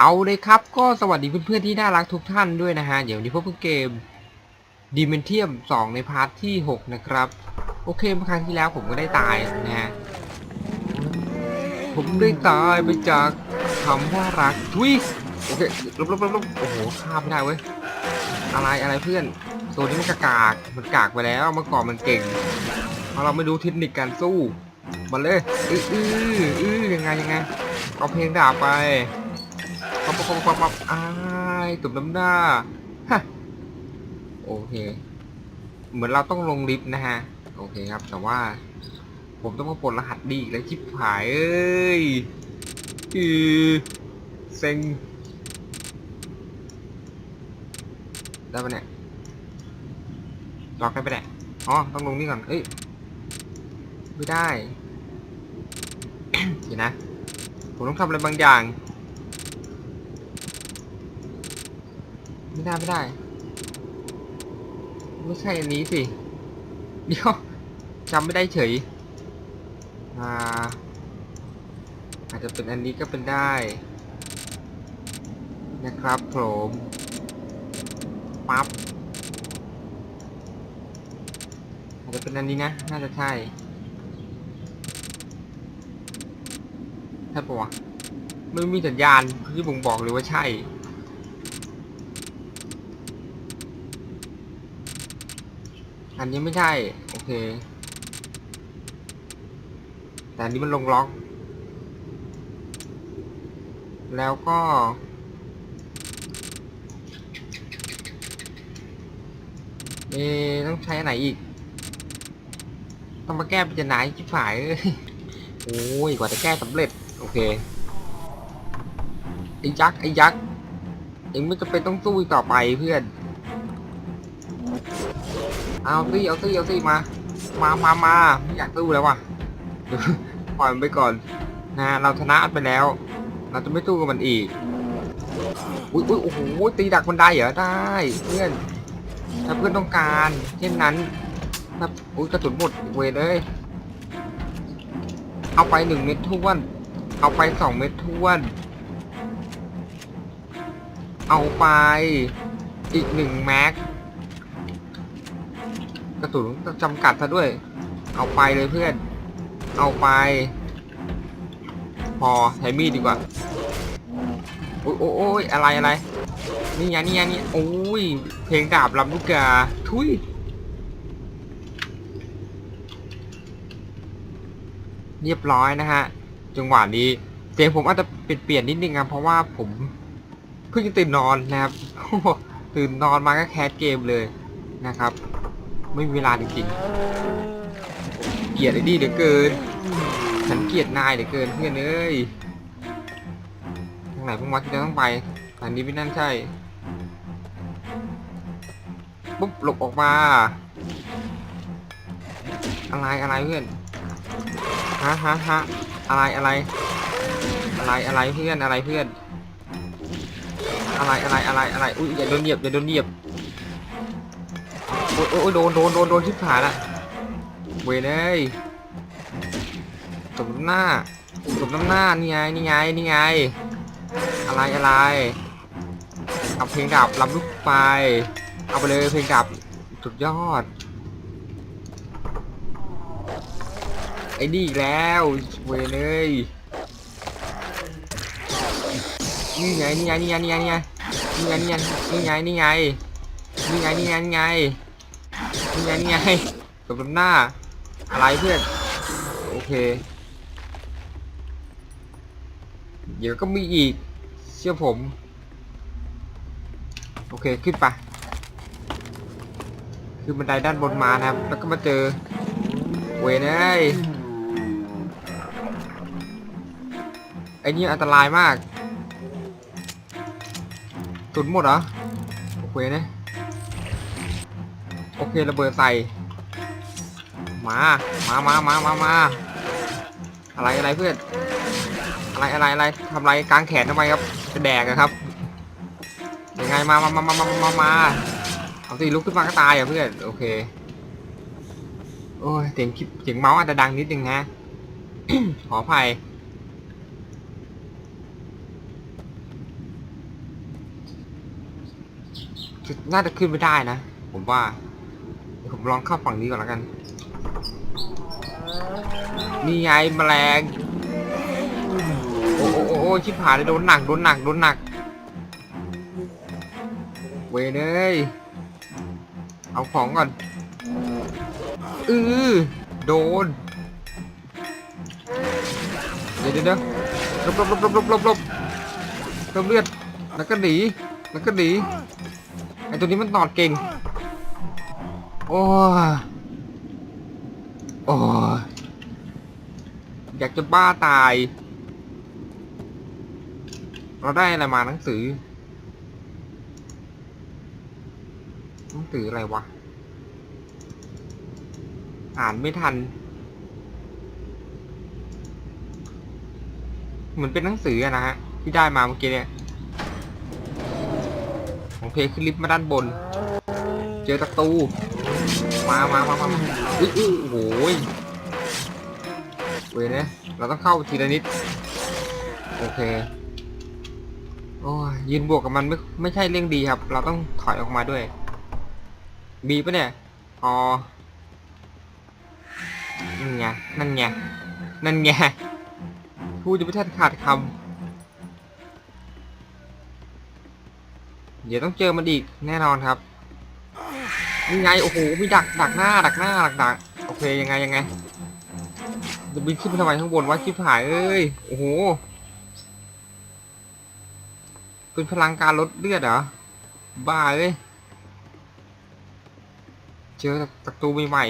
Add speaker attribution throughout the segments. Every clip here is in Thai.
Speaker 1: เอาเลยครับ ก็สวัสดีเพื่อนๆที่น่ารักทุกท่านด้วยนะฮะ เดี๋ยวนี้พบกับเกม d i m e n t i u m 2ในพาร์ทที่ 6 นะครับ โอเคเมื่อครั้งที่แล้วผมก็ได้ตายนะฮะ ผมได้ตายไปจากคำว่ารักทุยโอเคลบลบลบลบโอ้โหข้ามไม่ได้เว้ย อะไรอะไรเพื่อน ตัวนี้มันกากากมันกากไปแล้วเมื่อก่อนมันเก่งเพราะเราไม่รู้เทคนิคการสู้มาเลยอื้ออื้ออื้อยังไงยังไงเอาเพลงดาบไป ปับปั๊บปั๊บอ้ายตุ่มน้ำหน้าฮะโอเค เหมือนเราต้องลงลิฟต์นะฮะ โอเคครับ แต่ว่า ผมต้องมาปลดรหัสดีอีกแล้วชิบหายเอ้ยคือเซ็งได้ปะเนี่ยล็อกได้ปะเนี่ยอ๋อ ต้องลงนี่ก่อน เอ้ย ไม่ได้ เดี๋ยวนะ ผมต้องทำอะไรบางอย่าง ไม่ได้ไม่ได้ ไม่ใช่อันนี้สิเดี๋ยวจำไม่ได้เฉย อ่า อาจจะเป็นอันนี้ก็เป็นได้ นะครับผมปั๊บอาจจะเป็นอันนี้นะ น่าจะใช่ใช่ปะวะไม่มีสัญญาณที่บ่งบอกเลยว่าใช่ อันนี้ไม่ใช่ โอเค แต่อันนี้มันลงล็อก แล้วก็ เอ๊ต้องใช้อันไหนอีก ต้องมาแก้ปริศนาชิบหายเอ้ยโอ้ย กว่าจะแก้สำเร็จ โอเค ไอ้ยักษ์ ไอ้ยักษ์เองไม่จำเป็นต้องสู้อีกต่อไปเพื่อน เอาสิเอาสิเอาสิมา มามามาไม่อยากสู้แล้วว่ะปล่อยมันไปก่อนนะเราชนะไปแล้ว เราจะไม่สู้กับมันอีกอุ้ยอุ้ยโอ้โหตีดักมันได้เหรอได้เพื่อนถ้าเพื่อนต้องการเช่นนั้นถ้าอุ้ยกระสุนหมดเวเลย เอาไปหนึ่งเม็ดท้วน เอาไปสองเม็ดท้วน เอาไปอีกหนึ่งแม็ก กระสุนจำกัดซะด้วย เอาไปเลยเพื่อน เอาไป พอใช้มีดดีกว่า โอ้ยโอ้ยอะไรอะไร นี่ไงนี่ไงนี่โอ้ย เพลงดาบลำลูกกา ทุย เรียบร้อยนะฮะ จังหวะนี้เสียงผมอาจจะเปลี่ยนนิดนึงครับเพราะว่าผมเพิ่งตื่นนอนนะครับตื่นนอนมาก็แคสเกมเลยนะครับ ไม่มีเวลาจริงๆเกลียดไอ้ดีเหลือเกิน ฉันเกลียดนายเหลือเกินเพื่อนเอ้ยทางไหนพวกมัดจะต้องไปทางนี้ไม่นั่นใช่ปุ๊บหลบออกมา อะไรอะไรเพื่อนฮะฮะฮะอะไรอะไร อะไรอะไรเพื่อนอะไรเพื่อน อะไรอะไรอะไรอะไรอุ้ยอย่าโดนเหยียบอย่าโดนเหยียบ อ้ยโอ้ยโดนโดนโดนโดนชิบหายละเวยเลยสมหน้าสมน้ำหน้านี่ไงนี่ไงนี่ไง อะไรอะไรเอาเพลงดาบลำลูกไปเอาไปเลยเพลงดาบสุดยอดไอ้นี่อีกแล้วเวยเลยนี่ไงนี่ไงนี่ไงนี่ไงนี่ไงนี่ไงนี่ไงนี่ไงนี่ไงนี่ไง นี่ไงนี่ไงนี่ไงกับลำหน้า อะไรเพื่อน โอเค เดี๋ยวก็มีอีก เชื่อผม โอเค ขึ้นไปขึ้นบันไดด้านบนมานะครับ แล้วก็มาเจอ เวยนเอ้ยไอ้นี่อันตรายมาก ตุนหมดเหรอโอเคนะโอเค ระเบิดใส่ มา มามามามามาอะไรอะไรเพื่อน อะไรอะไรอะไรทำไรกลางแขนทำไมครับ จะแดกอะครับ ยังไงมามามามามามามาเอาสิลุกขึ้นมาก็ตายอะเพื่อน โอเค โอ้ยเสียงคลิปเสียงเมาส์อาจจะดังนิดนึงนะขออภัยน่าจะขึ้นไม่ได้นะ ผมว่า ผมลองเข้าฝั่งนี้ก่อนแล้วกัน นี่ไงแมลง โอ้โอ้โอ้โอชิบหายเลยโดนหนักโดนหนักโดนหนัก เวยเนยเอาของก่อนอือโดน เดี๋ยวเดี๋ยวเดี๋ยวหลบลบลบลบลบลบเติมเลือดแล้วก็หนีแล้วก็หนีไอตัวนี้มันตอดเก่ง โอ้ยโอ้ยอยากจะบ้าตาย เราได้อะไรมาหนังสือ หนังสืออะไรวะ อ่านไม่ทัน เหมือนเป็นหนังสือนะฮะ ที่ได้มาเมื่อกี้เนี่ยผมเพลขึ้นลิฟต์มาด้านบน เจอตะตู มามามามาอุ้ยอุ้ยโอ้โหยเว้ยเนี่ยเราต้องเข้าทีละนิด โอเค โอ้ยยืนบวกกับมันไม่ไม่ใช่เรื่องดีครับ เราต้องถอยออกมาด้วย บีปะเนี่ย อ๋อ นั่นไง นั่นไง นั่นไงพูดจะไม่ทันขาดคำ เดี๋ยวต้องเจอมันอีกแน่นอนครับ นี่ไงโอ้โหมีดักดักหน้าดักหน้าดักดักโอเคยังไงยังไงจะบินขึ้นไปทำไมข้างบนวะชิบหายเอ้ยโอ้โหเป็นพลังการลดเลือดเหรอบ้าเลยเจอศัตรูใหม่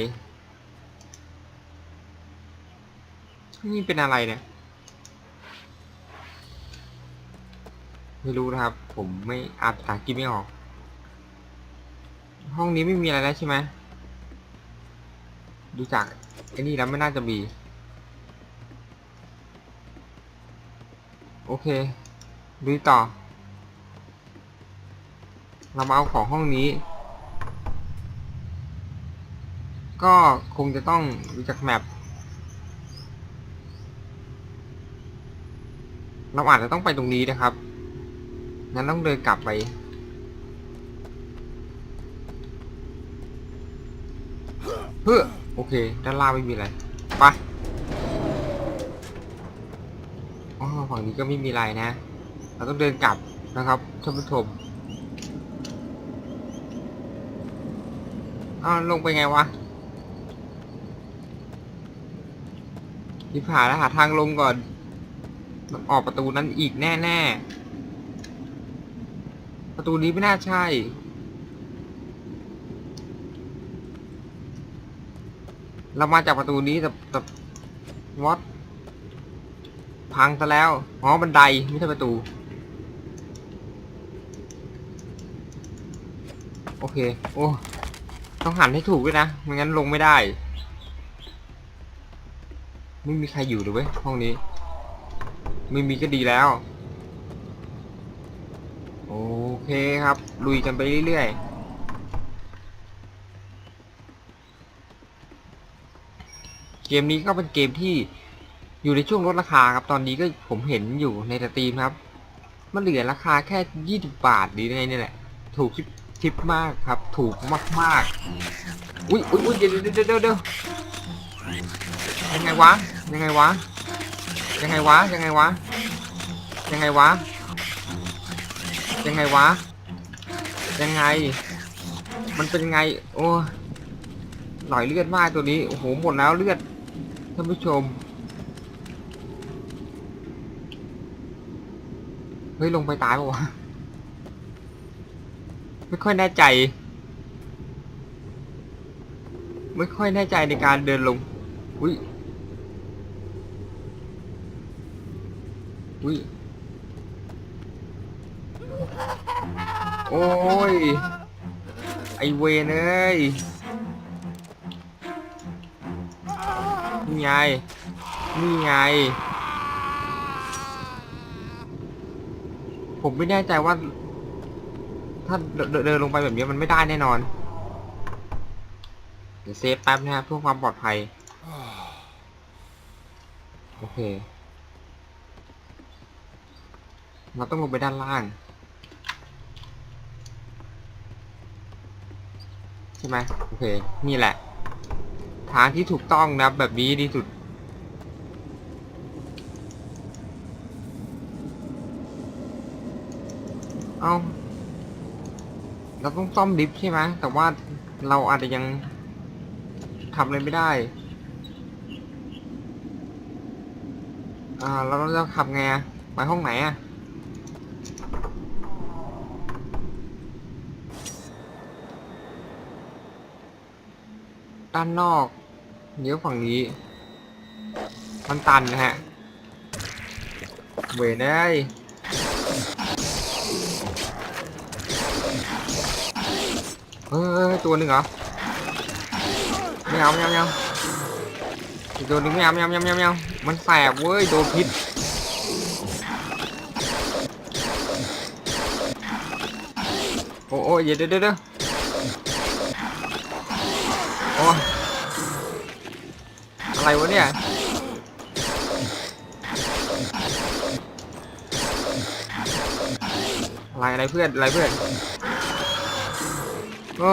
Speaker 1: ๆนี่เป็นอะไรเนี่ยไม่รู้นะครับ ผมไม่อ่านภาษาอังกฤษไม่ออก ห้องนี้ไม่มีอะไรแล้วใช่ไหมดูจากไอ้นี่แล้วไม่น่าจะมี โอเคดูต่อ เรามาเอาของห้องนี้ ก็คงจะต้องดูจากแมปเราอาจจะต้องไปตรงนี้นะครับ งั้นต้องเดินกลับไป พื่อโอเค ด้านล่างไม่มีอะไร ไปอ๋อฝั่งนี้ก็ไม่มีอะไรนะ เราต้องเดินกลับนะครับท่านผู้ชมอ้าวลงไปไงวะที่ผ่านแล้วหาทางลงก่อนต้องออกประตูนั้นอีกแน่ ๆ ประตูนี้ไม่น่าใช่ เรามาจากประตูนี้แต่แต่วัดพังซะแล้วอ๋อบันไดไม่ใช่ประตู โอเค โอ้ ต้องหันให้ถูกด้วยนะ ไม่งั้นลงไม่ได้ ไม่มีใครอยู่เลยเว้ยห้องนี้ ไม่มีก็ดีแล้ว โอเคครับ ลุยกันไปเรื่อยๆ เกมนี้ก็เป็นเกมที่อยู่ในช่วงลดราคาครับ ตอนนี้ก็ผมเห็นอยู่ในสตรีมครับ มันเหลือราคาแค่ 20 บาทดีในนี่แหละ ถูกชิปชิปมากครับ ถูกมากๆ อุ้ยอุ้ยอุ้ยเดี๋ยวเดี๋ยวเดี๋ยวเดี๋ยวยังไงวะ ยังไงวะ ยังไงวะ ยังไงวะ ยังไงวะ ยังไงวะ ยังไง มันเป็นไง โอ้หน่อยเลือดมากตัวนี้ โอ้โห หมดแล้วเลือด ท่านผู้ชม เฮ้ย ลงไปตายปะวะ ไม่ค่อยแน่ใจ ไม่ค่อยแน่ใจในการเดินลง อุ้ย อุ้ย โอ้ย ไอเวนเอ้ย ไง นี่ไง ผมไม่แน่ใจว่า ถ้าเดินเดินลงไปแบบนี้มันไม่ได้แน่นอน เดี๋ยวเซฟแป๊บนะครับเพื่อความปลอดภัย โอเค เราต้องลงไปด้านล่าง ใช่ไหมโอเค นี่แหละ ทางที่ถูกต้องนะแบบนี้ดีสุด เอาเราต้องซ่อมลิฟต์ใช่ไหมแต่ว่าเราอาจจะยังทำอะไรไม่ได้ อ่าเราจะขับไงอะไปห้องไหนอะ ด้านนอกเดี๋ยวฝั่งนี้ มันตันนะฮะเวยได้เฮ้ยตัวหนึ่งเหรอไม่เอาไม่เอาไม่เอาอีกตัวหนึ่งไม่เอาไม่เอาไม่เอาไม่เอามันแสบเว้ยโดนพิษโอ้โอ้เดี๋ยวเดี๋ยวเดี๋ยว อะไรวะเนี่ยอะไรอะไรเพื่อนอะไรเพื่อนโอ้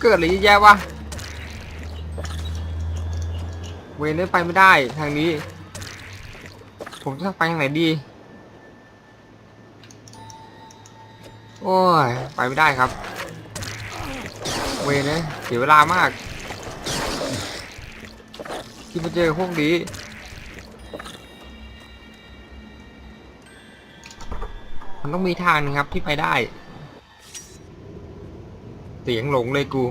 Speaker 1: เกิดอะไรเยะแย่วะเวนได้ไปไม่ได้ทางนี้ ผมจะไปทางไหนดี โอ้ย ไปไม่ได้ครับ เวนเนี่ยเสียเวลามาก ที่มาเจอพวกนี้มันต้องมีทางนึงครับที่ไปได้ เสียงหลงเลยกู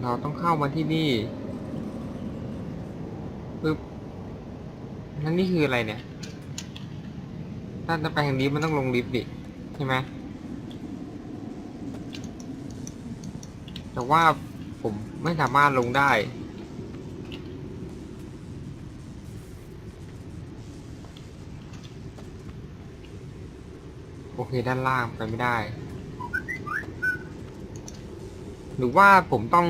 Speaker 1: เราต้องเข้ามาที่นี่ปึ๊บนั่นนี่คืออะไรเนี่ย ถ้าจะไปทางนี้มันต้องลงลิฟต์ดิ ใช่ไหม แต่ว่าผมไม่สามารถลงได้ โอเคด้านล่างไปไม่ได้ หรือว่าผมต้อง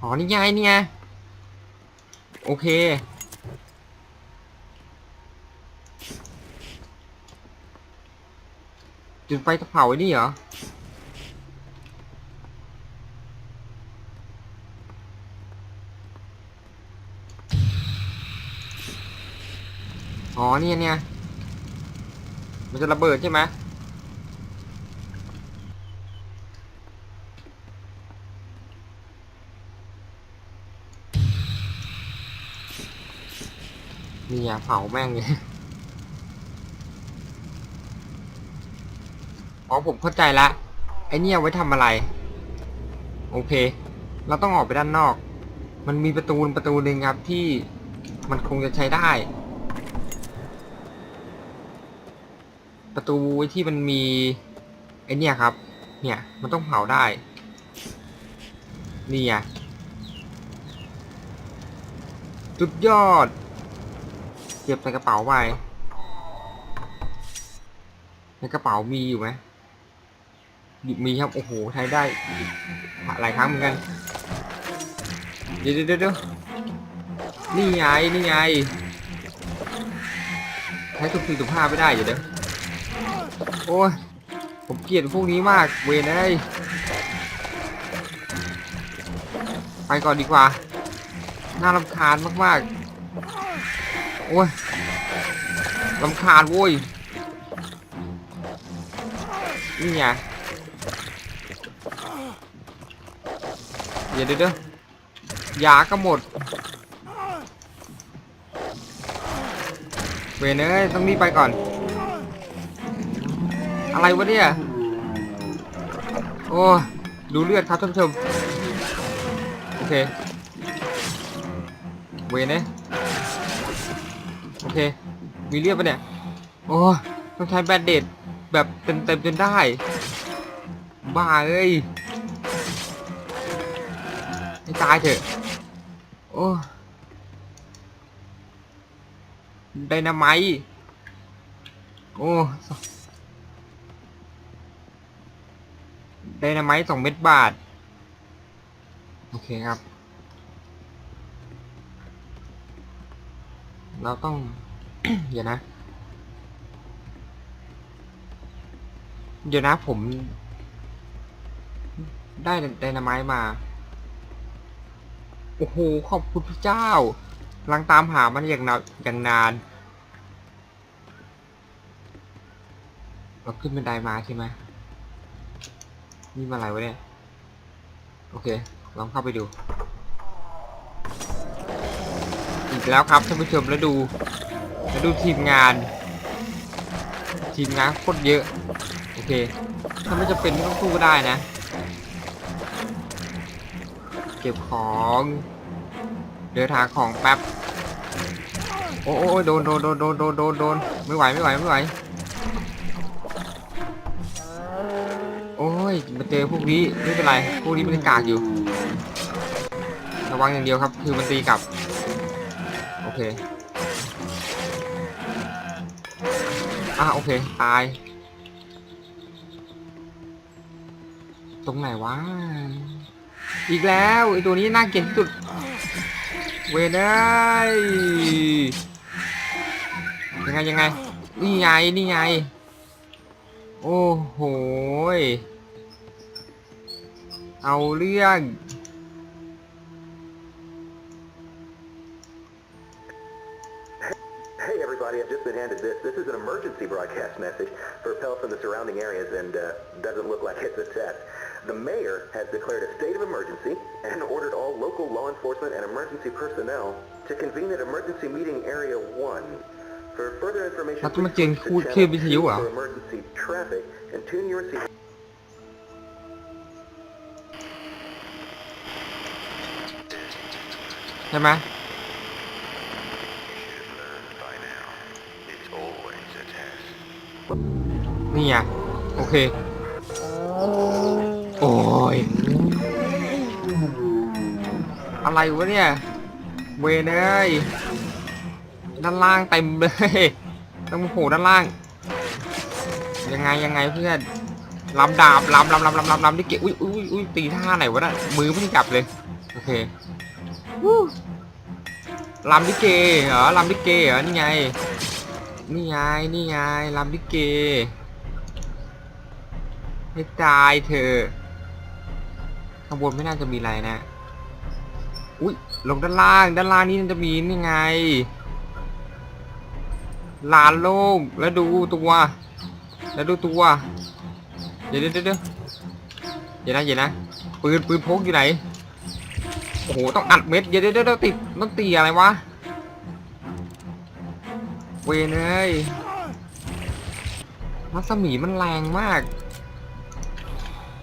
Speaker 1: อ๋อนี่ไงนี่ไงโอเค จุดไฟจะเผาไอ้นี่เหรอ อ๋อเนี่ยเนี่ย มันจะระเบิดใช่ไหมนี่อย่าเผาแม่งเลย อ๋อผมเข้าใจละ ไอเนี่ยไว้ทำอะไร โอเค เราต้องออกไปด้านนอก มันมีประตูประตูหนึ่งครับที่มันคงจะใช้ได้ ประตูที่มันมี ไอเนี่ยครับ เนี่ย มันต้องเผาได้ นี่อะสุดยอด เก็บใส่กระเป๋าไปในกระเป๋ามีอยู่ไหม หยิบมีครับ โอ้โห ใช้ได้หลายครั้งเหมือนกัน เดี๋ยวเดี๋ยวเดี๋ยวนี่ไง นี่ไง ใช้ตุกสี่ตุกห้าไม่ได้อยู่เดี๋ยวโอ้ย ผมเกลียดพวกนี้มาก เวนเลยไปก่อนดีกว่า น่ารำคาญมากๆ โอ้ยรำคาญโว้ย นี่ไง ดี๋ยวเดี๋ยวยาก็หมด เวนเอ้ยต้องรีบไปก่อน อะไรวะเนี่ย โอ้ ดูเลือดครับท่านผู้ชม โอเค เวนเอ้ยโอเค มีเลือดปะเนี่ย โอ้ ต้องใช้แบนเดดแบบเต็มเต็มๆจนได้ บ้าเอ้ย ตายเถอะ โอ้ไดนาไมต์โอ้ไดนาไมต์สองเม็ดบาท โอเคครับ เราต้อง เดี๋ยวนะ เดี๋ยวนะผม ได้ไดนาไมต์มา โอ้โห ขอบคุณพระเจ้าลังตามหามันอย่างนานอย่างนาน เราขึ้นบันไดมาใช่ไหมนี่มาอะไรวะเนี่ย โอเค ลองเข้าไปดู อีกแล้วครับท่านผู้ชมแล้วดู แล้วดูทีมงาน ทีมงานโคตรเยอะ โอเค ถ้าไม่จะเป็นต้องสู้ก็ได้นะ เก็บของเดินทาของแป๊บโอ้โโดนโดนโดนโดนโดนโดนโดนไม่ไหวไม่ไหวไม่ไหวโอ้ยมาเจอพวกนี้ไม่เป็นไรพวกนี้มันกากอยู่ ระวังอย่างเดียวครับ คือมันตีกลับ โอเคอะโอเค ตาย ตรงไหนวะ อีกแล้วไอตัวนี้น่าเกลียดที่สุด เวนได้ยยังไงยังไง นี่ไงนี่ไง โอ้โหเอาเรื่อง
Speaker 2: Hey everybody, I've just been handed this. This is an emergency broadcast message for Pell from the surrounding areas and uh, doesn't look like it's a test. The mayor has declared a state of emergency and ordered all local law enforcement and emergency personnel to convene at emergency meeting area 1. For further information,
Speaker 1: แล้วต้องมา
Speaker 2: please
Speaker 1: เจน
Speaker 2: switch
Speaker 1: พูด
Speaker 2: to
Speaker 1: ชื่อ
Speaker 2: channel
Speaker 1: วิทยุ
Speaker 2: 2
Speaker 1: เหรอ
Speaker 2: for emergency traffic and tune your receiver.
Speaker 1: ใช่ไหม
Speaker 2: By now, it's always a test.
Speaker 1: นี่ไงโอเค โอ้ย อะไรวะเนี่ย เวนเอ้ยด้านล่างเต็มเลย ต้องโผล่ด้านล่าง ยังไงยังไงเพื่อนลำดาบลำลำลำลำลำลำที่เกะอุ้ยอุ้ยอุ้ยตีท่าไหนวะน่ะมือไม่ได้จับเลย โอเควู้ลำดิเกเหรอลำดิเกเหรอนี่ไง นี่ไง นี่ไงลำดิเกให้ตายเธอะ ข้างบนไม่น่าจะมีอะไรนะ อุ้ยลงด้านล่างด้านล่างนี่มันจะมีนี่ไงลานโล่งแล้วดูตัว แล้วดูตัว เดี๋ยวเดี๋ยวเดี๋ยวเดี๋ยวนะเดี๋ยวนะปืนปืนพกอยู่ไหนโอ้โหต้องอัดเม็ดเดี๋ยวเดี๋ยวเดี๋ยวติดต้องตีอะไรวะเวนเอ้ยรัศมีมันแรงมาก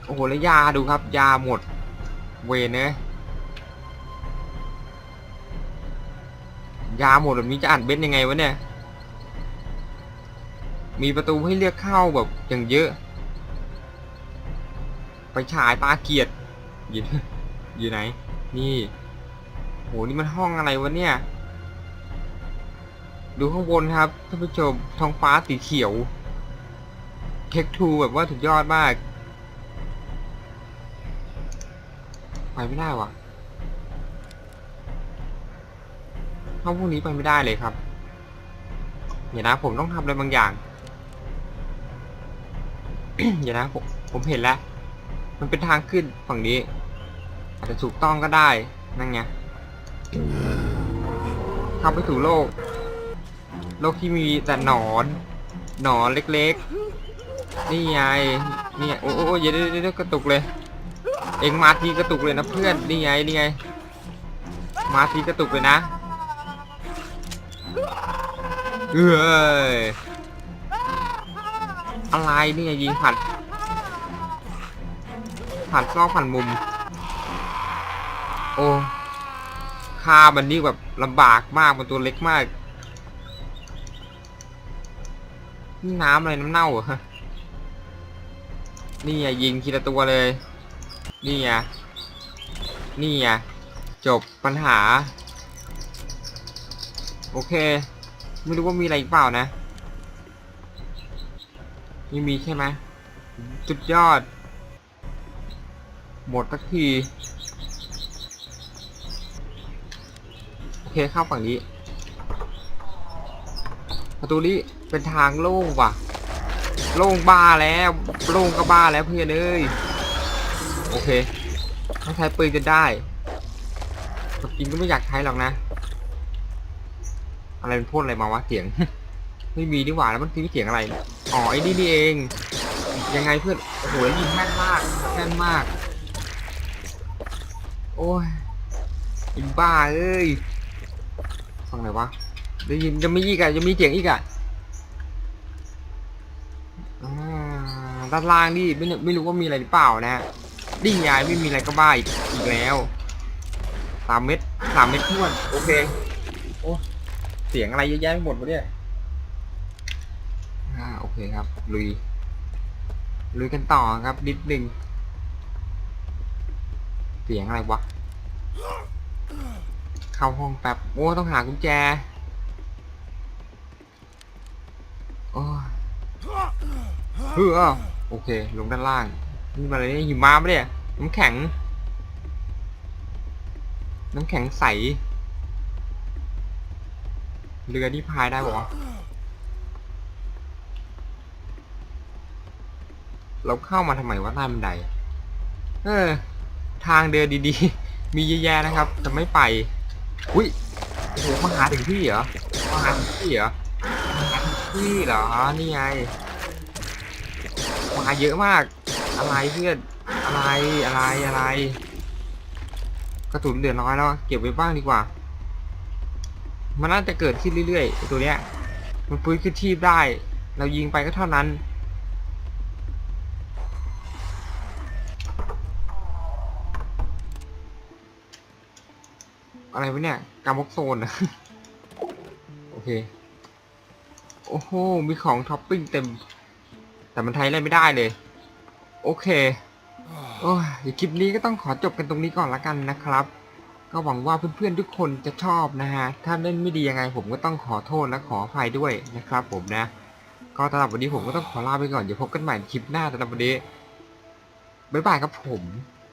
Speaker 1: โอ้โหแล้วยาดูครับ ยาหมด เวนเอ้ยาหมดแบบนี้จะอัดเบ็ดยังไงวะเนี่ย มีประตูให้เลือกเข้าแบบอย่างเยอะ ไปฉายตาเกียรติอยู่อยู่ไหน นี่ โห นี่มันห้องอะไรวะเนี่ย ดูข้างบนครับท่านผู้ชม ท้องฟ้าสีเขียว เทคทูแบบว่าสุดยอดมาก ไปไม่ได้วะห้องพวกนี้ไปไม่ได้เลยครับเดี๋ยวนะผมต้องทำอะไรบางอย่างเดี๋ยวนะผมผมเห็นแล้ว มันเป็นทางขึ้นฝั่งนี้ อาจจะถูกต้องก็ได้ นั่นไงเข้าไปสู่โลก โลกที่มีแต่หนอน หนอนเล็กๆ นี่ไง นี่ไงโอ้โอ้เยเดี๋ยวเดี๋ยวกระตุกเลย เองมาทีกระตุกเลยนะเพื่อนนี่ไงนี่ไง มาทีกระตุกเลยนะเอ้ยอะไรนี่ไงยิงผ่านผ่านซอกผ่านมุม โอ้ฆ่ามันนี่แบบลำบากมากมันตัวเล็กมากนี่น้ำอะไรน้ำเน่าเหรอฮะนี่ยิงทีละตัวเลย นี่ไง นี่ไง จบปัญหา โอเค ไม่รู้ว่ามีอะไรอีกเปล่านะไม่มีใช่ไหมจุดยอด หมดสักที โอเคเข้าฝั่งนี้ ประตูนี้เป็นทางโล่งว่ะ โล่งบ้าแล้ว โล่งก็บ้าแล้วเพื่อนเอ้ย โอเคต้องใช้ปืนจะได้ความจริงก็ไม่อยากใช้หรอกนะ อะไรมันพ่นอะไรมาวะเสียง ไม่มีดีกว่าแล้วมันคือเสียงอะไร อ๋อไอ้นี่นี่เอง ยังไงเพื่อน โอ้โหยิงแม่นมากแม่นมาก โอ้ยอิบ้าเอ้ย ฟังไหนวะ ได้ยินจะมีอีกอะจะมีเสียงอีกอะด้านล่างนี่ไม่รู้ไม่รู้ว่ามีอะไรหรือเปล่านะฮะ ดิ้งยายไม่มีอะไรก็บ้าอีกอีกแล้วสามเม็ดสามเม็ดท้วนโอเคโอ้เสียงอะไรเยอะแยะไปหมดวะเนี่ยอ่าโอเคครับลุยลุยกันต่อครับนิดหนึ่งเสียงอะไรวะเข้าห้องแป๊บโอ้ต้องหากุญแจโอ้เฮ้อโอเค ลงด้านล่าง นี่มาอะไรเนี่ยหิมะปะเนี่ยน้ำแข็ง น้ำแข็งใส เรือที่พายได้ปะวะเราเข้ามาทำไมวะใต้บันได เออ ทางเดินดีๆ มีเยอะแยะนะครับแต่ไม่ไป อุ้ยโหมาหาถึงที่เหรอมาหาถึงที่เหรอมาหาถึงที่เหรอ นี่ไง มาเยอะมาก อะไรเพื่อนอะไรอะไรอะไร กระสุนเหลือน้อยแล้วเก็บไว้บ้างดีกว่า มันน่าจะเกิดขึ้นเรื่อยๆตัวเนี้ย มันฟื้นขึ้นชีพได้ เรายิงไปก็เท่านั้นอะไรวะเนี่ยกามกโซนโอเค โอ้โห มีของท็อปปิ้งเต็ม แต่มันใช้อะไรไม่ได้เลย โอเคโอ้ยคลิปนี้ก็ต้องขอจบกันตรงนี้ก่อนละกันนะครับ ก็หวังว่าเพื่อนๆทุกคนจะชอบนะฮะ ถ้าเล่นไม่ดียังไงผมก็ต้องขอโทษและขออภัยด้วยนะครับ ผมนะ ก็สำหรับวันนี้ผมก็ต้องขอลาไปก่อน เดี๋ยวพบกันใหม่คลิปหน้าสำหรับวันนี้บ๊ายบายครับผม